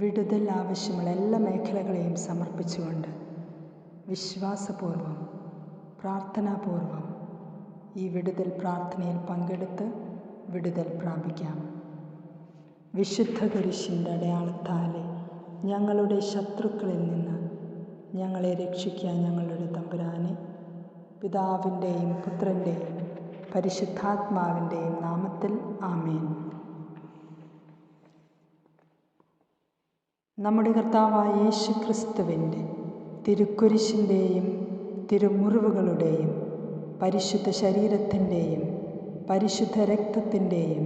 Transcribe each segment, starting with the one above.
വിടുതൽ ആവശ്യമുള്ള എല്ലാ മേഖലകളെയും സമർപ്പിച്ചുകൊണ്ട് വിശ്വാസപൂർവം പ്രാർത്ഥനാപൂർവം ഈ വിടുതൽ പ്രാർത്ഥനയിൽ പങ്കെടുത്ത് വിടുതൽ പ്രാപിക്കാം. വിശുദ്ധ കുരിശിന്റെ അടയാളത്താലെ ഞങ്ങളുടെ ശത്രുക്കളിൽ നിന്ന് ഞങ്ങളെ രക്ഷിക്കാൻ ഞങ്ങളുടെ തമ്പുരാനെ പിതാവിന്റെയും പുത്രന്റെയും പരിശുദ്ധാത്മാവിന്റെയും നാമത്തിൽ ആമേൻ. നമ്മുടെ കർത്താവായ യേശു ക്രിസ്തുവിന്റെ തിരുക്കുരിശിന്റെയും തിരുമുറിവുകളുടെയും പരിശുദ്ധ ശരീരത്തിന്റെയും പരിശുദ്ധ രക്തത്തിന്റെയും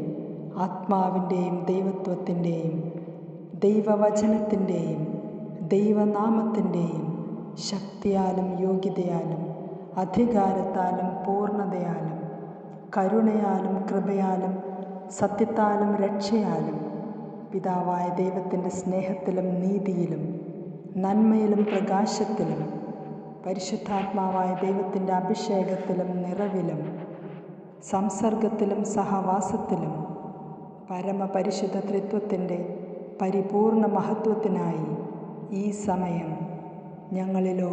ആത്മാവിന്റെയും ദൈവത്വത്തിന്റെയും ദൈവവചനത്തിന്റെയും ദൈവനാമത്തിന്റെയും ശക്തിയാലും യോഗ്യതയാലും അധികാരത്താലും പൂർണതയാലും കരുണയാലും കൃപയാലും സത്യത്താലും രക്ഷയാലും പിതാവായ ദൈവത്തിന്റെ സ്നേഹത്തിലും നീതിയിലും നന്മയിലും പ്രകാശത്തിലും പരിശുദ്ധാത്മാവായ ദൈവത്തിന്റെ അഭിഷേകത്തിലും നിറവിലും സംസർഗത്തിലും സഹവാസത്തിലും പരമപരിശുദ്ധ ത്രിത്വത്തിന്റെ പരിപൂർണ മഹത്വത്തിനായി ഈ സമയം ഞങ്ങളിലോ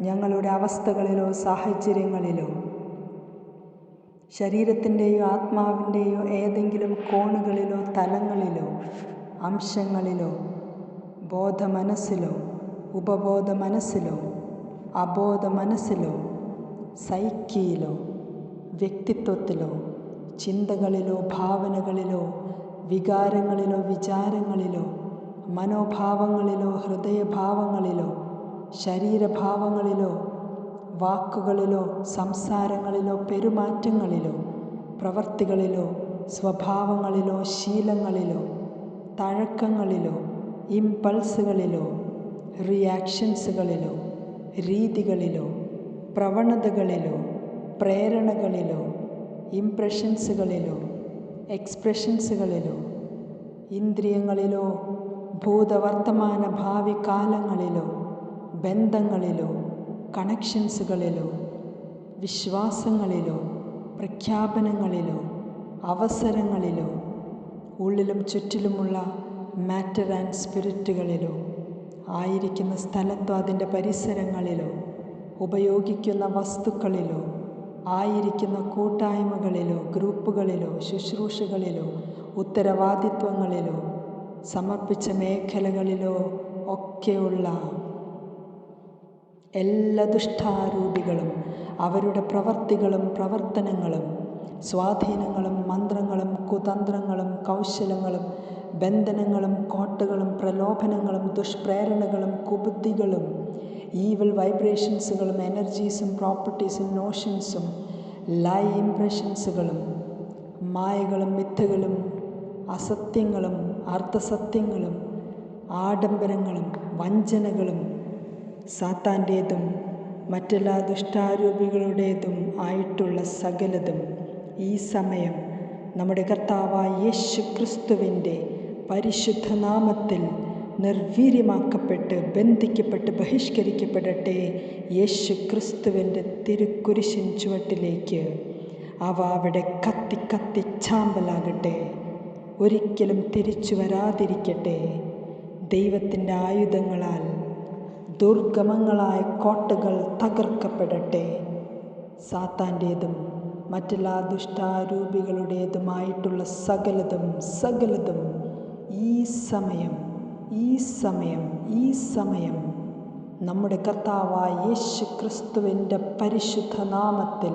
ഞങ്ങളുടെ അവസ്ഥകളിലോ സാഹചര്യങ്ങളിലോ ശരീരത്തിന്റെയോ ആത്മാവിന്റെയോ ഏതെങ്കിലും കോണുകളിലോ തലങ്ങളിലോ അംശങ്ങളിലോ ബോധമനസ്സിലോ ഉപബോധ മനസ്സിലോ അബോധ മനസ്സിലോ സൈക്കിയിലോ വ്യക്തിത്വത്തിലോ ചിന്തകളിലോ ഭാവനകളിലോ വികാരങ്ങളിലോ വിചാരങ്ങളിലോ മനോഭാവങ്ങളിലോ ഹൃദയഭാവങ്ങളിലോ ശരീരഭാവങ്ങളിലോ വാക്കുകളിലോ സംസാരങ്ങളിലോ പെരുമാറ്റങ്ങളിലോ പ്രവർത്തികളിലോ സ്വഭാവങ്ങളിലോ ശീലങ്ങളിലോ തഴക്കങ്ങളിലോ ഇംപൾസുകളിലോ റിയാക്ഷൻസുകളിലോ രീതികളിലോ പ്രവണതകളിലോ പ്രേരണകളിലോ ഇംപ്രഷൻസുകളിലോ എക്സ്പ്രഷൻസുകളിലോ ഇന്ദ്രിയങ്ങളിലോ ഭൂതവർത്തമാന ഭാവി കാലങ്ങളിലോ ബന്ധങ്ങളിലോ കണക്ഷൻസുകളിലോ വിശ്വാസങ്ങളിലോ പ്രഖ്യാപനങ്ങളിലോ അവസരങ്ങളിലോ ഉള്ളിലും ചുറ്റിലുമുള്ള മാറ്റർ ആൻഡ് സ്പിരിറ്റുകളിലോ ആയിരിക്കുന്ന സ്ഥലത്തോ അതിന്റെ പരിസരങ്ങളിലോ ഉപയോഗിക്കുന്ന വസ്തുക്കളിലോ ആയിരിക്കുന്ന കൂട്ടായ്മകളിലോ ഗ്രൂപ്പുകളിലോ ശുശ്രൂഷകളിലോ ഉത്തരവാദിത്വങ്ങളിലോ സമർപ്പിച്ച മേഖലകളിലോ ഒക്കെയുള്ള എല്ലാ ദുഷ്ടാരൂപികളും അവരുടെ പ്രവർത്തികളും പ്രവർത്തനങ്ങളും സ്വാധീനങ്ങളും മന്ത്രങ്ങളും കുതന്ത്രങ്ങളും കൗശലങ്ങളും ബന്ധനങ്ങളും കോട്ടകളും പ്രലോഭനങ്ങളും ദുഷ്പ്രേരണകളും കുബുദ്ധികളും ഈവൽ വൈബ്രേഷൻസുകളും എനർജീസും പ്രോപ്പർട്ടീസും നോഷൻസും ലൈ ഇംപ്രഷൻസുകളും മായകളും മിഥകളും അസത്യങ്ങളും അർദ്ധസത്യങ്ങളും ആഡംബരങ്ങളും വഞ്ചനകളും സാത്താന്റേതും മറ്റെല്ലാ ദുഷ്ടാരൂപികളുടേതും ആയിട്ടുള്ള സകലതും ഈ സമയം നമ്മുടെ കർത്താവായ യേശു ക്രിസ്തുവിന്റെ പരിശുദ്ധ നാമത്തിൽ നിർവീര്യമാക്കപ്പെട്ട് ബന്ധിക്കപ്പെട്ട് ബഹിഷ്കരിക്കപ്പെടട്ടെ യേശു ക്രിസ്തുവിന്റെ തിരുക്കുരിശിൻ ചുവട്ടിലേക്ക്. അവ അവിടെ കത്തി കത്തി ചാമ്പലാകട്ടെ. ഒരിക്കലും തിരിച്ചു വരാതിരിക്കട്ടെ. ദൈവത്തിന്റെ ആയുധങ്ങളാൽ ദുർഗമങ്ങളായ കോട്ടകൾ തകർക്കപ്പെടട്ടെ. സാത്താന്റേതും മറ്റെല്ലാ ദുഷ്ടാരൂപികളുടേതുമായിട്ടുള്ള സകലതും സകലതും ഈ സമയം ഈ സമയം ഈ സമയം നമ്മുടെ കർത്താവായ യേശു ക്രിസ്തുവിന്റെ പരിശുദ്ധ നാമത്തിൽ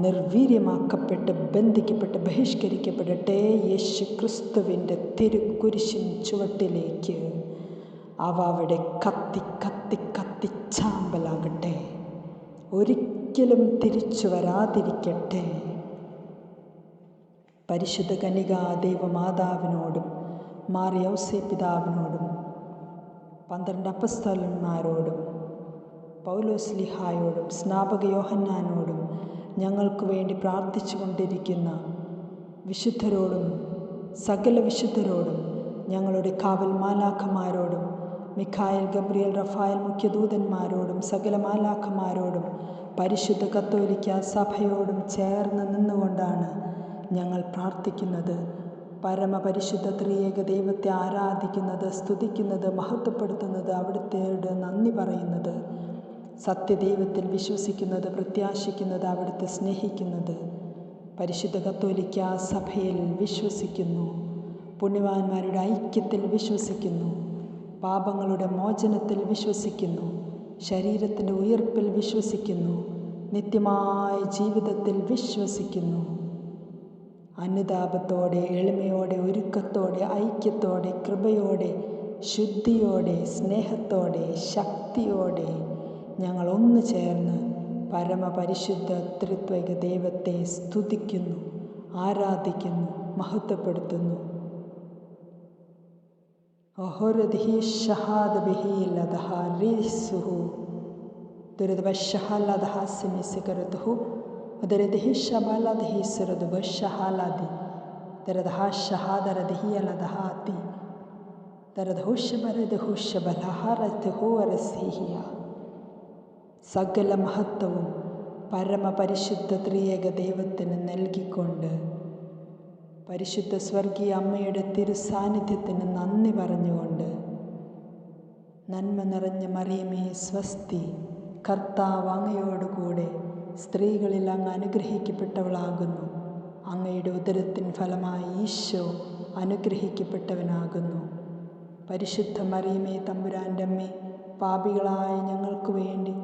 നിർവീര്യമാക്കപ്പെട്ട് ബന്ധിക്കപ്പെട്ട് ബഹിഷ്കരിക്കപ്പെടട്ടെ യേശു ക്രിസ്തുവിന്റെ തിരുക്കുരിശിൻ ചുവട്ടിലേക്ക്. അവ അവിടെ കത്തി കത്തി കത്തി ചാമ്പലാകട്ടെ. ഒരിക്കലും തിരിച്ചു വരാതിരിക്കട്ടെ. പരിശുദ്ധ കനികാ ദൈവമാതാവിനോടും മാറിയൗസി പിതാവിനോടും പന്ത്രണ്ട് അപ്പസ്തലന്മാരോടും പൗലോസ്ലിഹായോടും സ്നാപക യോഹന്നാനോടും ഞങ്ങൾക്ക് വേണ്ടി പ്രാർത്ഥിച്ചു കൊണ്ടിരിക്കുന്ന വിശുദ്ധരോടും സകല വിശുദ്ധരോടും ഞങ്ങളുടെ കാവൽ മാലാഖമാരോടും മിഖായൽ ഗബ്രിയൽ റഫായൽ മുഖ്യദൂതന്മാരോടും സകല മാലാഖമാരോടും പരിശുദ്ധ കത്തോലിക്ക സഭയോടും ചേർന്ന് നിന്നുകൊണ്ടാണ് ഞങ്ങൾ പ്രാർത്ഥിക്കുന്നത്. പരമപരിശുദ്ധ ത്രിയേക ദൈവത്തെ ആരാധിക്കുന്നത് സ്തുതിക്കുന്നത് മഹത്വപ്പെടുത്തുന്നത് അവിടുത്തെയോട് നന്ദി പറയുന്നത്. സത്യദൈവത്തിൽ വിശ്വസിക്കുന്നത് പ്രത്യാശിക്കുന്നത് അവിടുത്തെ സ്നേഹിക്കുന്നത് പരിശുദ്ധ കത്തോലിക്ക സഭയിൽ വിശ്വസിക്കുന്നു. പുണ്യവാന്മാരുടെ ഐക്യത്തിൽ വിശ്വസിക്കുന്നു. പാപങ്ങളുടെ മോചനത്തിൽ വിശ്വസിക്കുന്നു. ശരീരത്തിന്റെ ഉയർപ്പിൽ വിശ്വസിക്കുന്നു. നിത്യമായ ജീവിതത്തിൽ വിശ്വസിക്കുന്നു. അനുതാപത്തോടെ എളിമയോടെ ഒരുക്കത്തോടെ ഐക്യത്തോടെ കൃപയോടെ ശുദ്ധിയോടെ സ്നേഹത്തോടെ ശക്തിയോടെ ഞങ്ങൾ ഒന്നു ചേർന്ന് പരമപരിശുദ്ധ ത്രിത്വൈക ദൈവത്തെ സ്തുതിക്കുന്നു ആരാധിക്കുന്നു മഹത്വപ്പെടുത്തുന്നു. ഒഹൊരദിഹി ഷഹാദ് ബിഹിയില്ലതഹ റീസുഹു ദുരിതവശഹലദഹ സിമിസികരുതുഹു ദുരിദിഹി ശബലദിഹി സുരദുബ ഷഹാലദി ദരദഹ ഷഹാദരദിഹിയലദഹാതി ദരദഹുഷബരദഹു ശബലഹരദഹു അരസിഹിയ സകല മഹത്വവും പരമപരിശുദ്ധ ത്രിയേക ദൈവത്തിന് നൽകിക്കൊണ്ട് പരിശുദ്ധ സ്വർഗീയ അമ്മയുടെ തിരുസാന്നിധ്യത്തിന് നന്ദി പറഞ്ഞുകൊണ്ട് നന്മ നിറഞ്ഞ മറിയമേ സ്വസ്തി. കർത്താവ് അങ്ങയോടുകൂടെ സ്ത്രീകളിൽ അങ്ങ് അനുഗ്രഹിക്കപ്പെട്ടവളാകുന്നു. അങ്ങയുടെ ഉദരത്തിൻ ഫലമായി ഈശോ അനുഗ്രഹിക്കപ്പെട്ടവനാകുന്നു. പരിശുദ്ധ മറിയമേ തമ്പുരാന്റെ അമ്മേ പാപികളായ ഞങ്ങൾക്ക് വേണ്ടി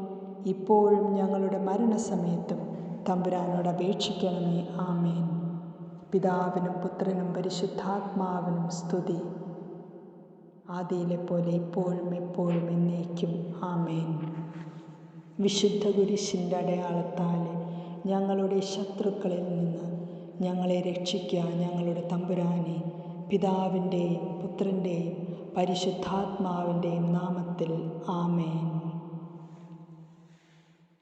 ഇപ്പോഴും ഞങ്ങളുടെ മരണസമയത്തും തമ്പുരാനോട് അപേക്ഷിക്കണമേ. ആമേൻ. പിതാവിനും പുത്രനും പരിശുദ്ധാത്മാവിനും സ്തുതി. ആദിയിലെ പോലെ ഇപ്പോഴും എപ്പോഴും എന്നേക്കും. ആമേൻ. വിശുദ്ധ കുരിശിന്റെ അടയാളത്താൽ ഞങ്ങളുടെ ശത്രുക്കളിൽ നിന്ന് ഞങ്ങളെ രക്ഷിക്കുക ഞങ്ങളുടെ തമ്പുരാനെ പിതാവിന്റെയും പുത്രന്റെയും പരിശുദ്ധാത്മാവിന്റെയും നാമത്തിൽ ആമേൻ.